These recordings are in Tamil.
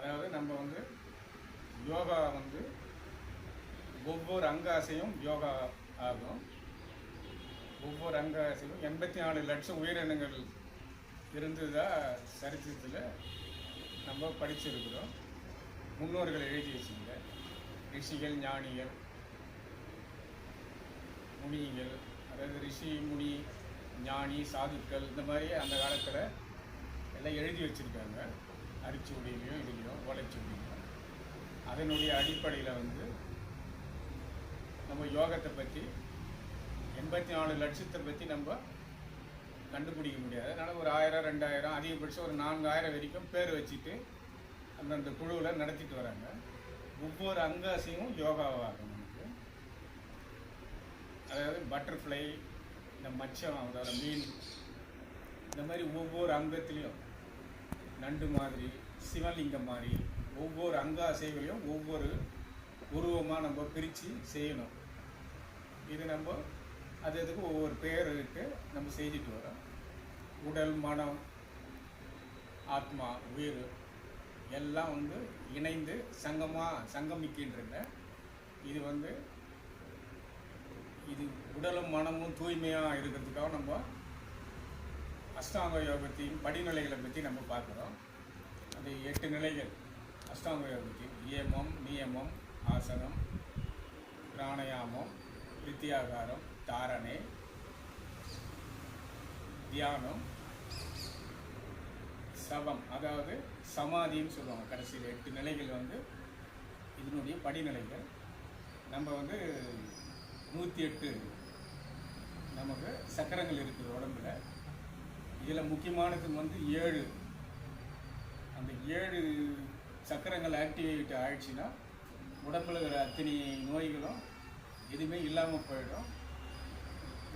அதாவது நம்ம வந்து யோகா வந்து ஒவ்வொரு அங்காசையும் யோகா ஆகும். ஒவ்வொரு அங்காசையும் எண்பத்தி நாலு லட்சம் உயிரினங்கள் இருந்ததா சரித்திரத்தில் நம்ம படிச்சிருக்கிறோம். முன்னோர்கள் எழுதி வச்சுங்க ரிஷிகள் ஞானிகள் முனிகள் அதாவது ரிஷி முனி ஞானி சாதுக்கள் இந்த மாதிரி அந்த காலத்தில் எல்லாம் எழுதி வச்சுருக்காங்க. அரிச்சுவடியிலையும் இதுலேயோ ஓலைச்சுவடியிலையோ அதனுடைய அடிப்படையில் வந்து நம்ம யோகத்தை பற்றி எண்பத்தி நாலு லட்சத்தை பற்றி நம்ம கண்டுபிடிக்க முடியாது. அதனால் ஒரு ஆயிரம் ரெண்டாயிரம் அதிகபட்சம் ஒரு நான்காயிரம் வரைக்கும் பேர் வச்சுட்டு அந்தந்த குழுவில் நடத்திட்டு வராங்க. ஒவ்வொரு அங்காசையும் யோகாவாகும் நமக்கு. அதாவது பட்டர்ஃப்ளை இந்த மச்சம் அதாவது மீன் இந்த மாதிரி ஒவ்வொரு அங்கத்துலேயும் நண்டு மாதிரி சிவலிங்கம் மாதிரி ஒவ்வொரு அங்க அசைவையும் ஒவ்வொரு உருவமாக நம்ம பிரித்து செய்யணும். இது நம்ம அது அதுக்கு ஒவ்வொரு பெயர் இருக்கு நம்ம செஞ்சுட்டு வரோம். உடல் மனம் ஆத்மா உயிர் எல்லாம் வந்து இணைந்து சங்கமாக சங்கமிக்கின்றன. இது வந்து இது உடலும் மனமும் தூய்மையாக இருக்கிறதுக்காக நம்ம அஷ்டாங்க யோகத்தையும் படிநிலைகளை பற்றி நம்ம பார்க்குறோம். அந்த எட்டு நிலைகள். அஷ்டாங்க யோகத்தில் நியமம் நியமம் ஆசனம் பிராணயாமம் வித்தியாகாரம் தாரணை தியானம் சவம். அதாவது சமாதின்னு சொல்லுவாங்க. கடைசியில் எட்டு நிலைகள் வந்து இதனுடைய படிநிலைகள். நம்ம வந்து நூற்றி எட்டு நமக்கு சக்கரங்கள் இருக்குது உடம்புல. இதில் முக்கியமானது வந்து ஏழு. அந்த ஏழு சக்கரங்கள் ஆக்டிவேட் ஆயிடுச்சுன்னா உடம்புல இருக்கிற அத்தனை நோய்களும் எதுவுமே இல்லாமல் போயிடும்.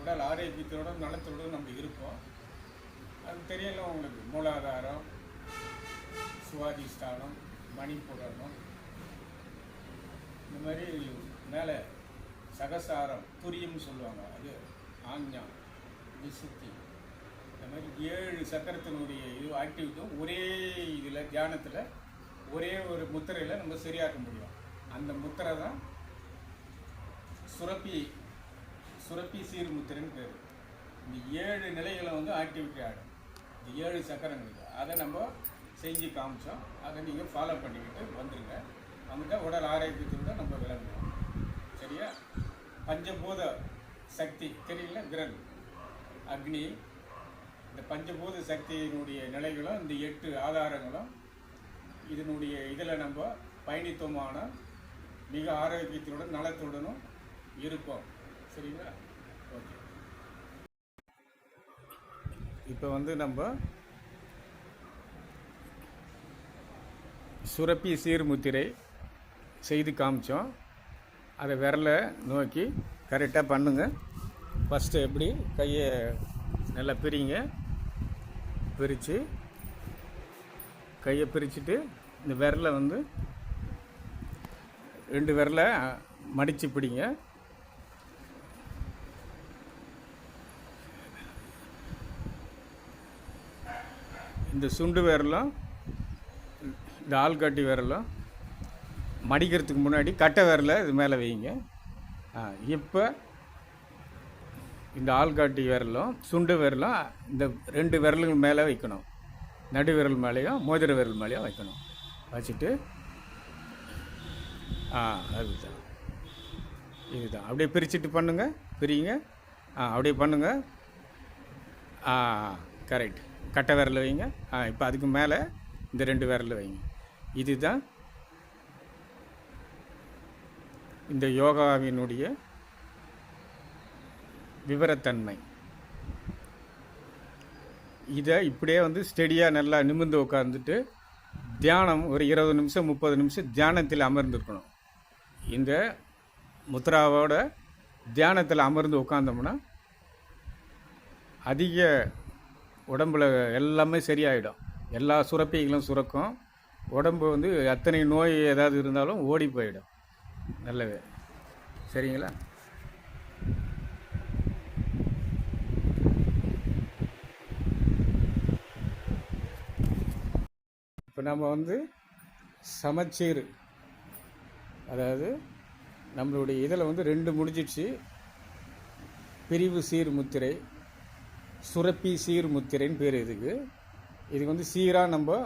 உடல் ஆரோக்கியத்தோட நலத்தோடும் நம்ம இருப்போம். அது தெரியல உங்களுக்கு மூலாதாரம் சுவாதிஷ்டானம் மணிப்புரணம் இந்த மாதிரி மேலே சகசாரம் துரியம்னு சொல்லுவாங்க. அது ஆஞ்ஞா விசுத்தி. இந்த மாதிரி ஏழு சக்கரத்தினுடைய இது ஆக்டிவிட்டும் ஒரே இதில் தியானத்தில் ஒரே ஒரு முத்திரையில் நம்ம சரியாக்க முடியும். அந்த முத்திரை தான் சுரப்பி சுரப்பி சீர் முத்திரைன்னு பேர். இந்த ஏழு நிலைகளை வந்து ஆக்டிவிட்டி ஆகிடும் இந்த ஏழு சக்கரங்களுக்கு அதை நம்ம செஞ்சு காமிச்சோம். அதை நீங்கள் ஃபாலோ பண்ணிக்கிட்டு வந்துருங்க. வந்துட்டா உடல் ஆரோக்கியத்தோட நம்ம விளங்குவோம். சரியா? பஞ்சபூத சக்தி. தெரியல? கிரண் அக்னி இந்த பஞ்சபூத சக்தியினுடைய நிலைகளும் இந்த எட்டு ஆதாரங்களும் இதனுடைய இதில் நம்ம பயணித்தோமான மிக ஆரோக்கியத்துடன் நலத்துடனும் இருப்போம். சரிங்களா? ஓகே. இப்போ வந்து நம்ம சுரப்பி சீர்முத்திரை செய்து காமிச்சோம். அதை விரலை நோக்கி கரெக்டாக பண்ணுங்கள் ஃபஸ்ட்டு எப்படி கையை நல்லா பிரிங்க. பிரித்து கையை பிரிச்சுட்டு இந்த விரலை வந்து ரெண்டு விரலை மடித்து பிடிங்க. இந்த சுண்டு விரலும் இந்த ஆள்காட்டி விரலும் மடிக்கிறதுக்கு முன்னாடி கட்டை விரலை இது மேலே வைங்க. இப்போ இந்த ஆள்காட்டி விரலும் சுண்டு விரலும் இந்த ரெண்டு விரலுக்கு மேலே வைக்கணும். நடு விரல் மேலேயும் மோதிர விரல் மேலேயும் வைக்கணும். வச்சுட்டு ஆ அதுதான். இதுதான். அப்படியே பிரிச்சுட்டு பண்ணுங்கள் பிரிங்க ஆ அப்படியே பண்ணுங்கள் ஆ கரெக்ட். கட்டை விரல் வைங்க. ஆ இப்போ அதுக்கு மேலே இந்த ரெண்டு விரல் வைங்க. இதுதான் இந்த யோகாவினுடைய விவரத்தன்மை. இதை இப்படியே வந்து ஸ்டெடியாக நல்லா நிமிர்ந்து உட்காந்துட்டு தியானம் ஒரு இருபது நிமிஷம் முப்பது நிமிஷம் தியானத்தில் அமர்ந்துருக்கணும். இந்த முத்ராவோட தியானத்தில் அமர்ந்து உட்காந்தோம்னா அதிக உடம்புல எல்லாமே சரியாயிடும். எல்லா சுரப்பிகளும் சுரக்கும். உடம்பு வந்து அத்தனை நோய் ஏதாவது இருந்தாலும் ஓடி போயிடும். நல்லது. சரிங்களா? இப்போ நம்ம வந்து சமச்சீர். அதாவது நம்மளுடைய இதில் வந்து ரெண்டு முடிஞ்சிடுச்சு. பிரிவு சீர் முத்திரை சுரப்பி சீர் முத்திரைன்னு பேர் இதுக்கு. இதுக்கு வந்து சீராக நம்ம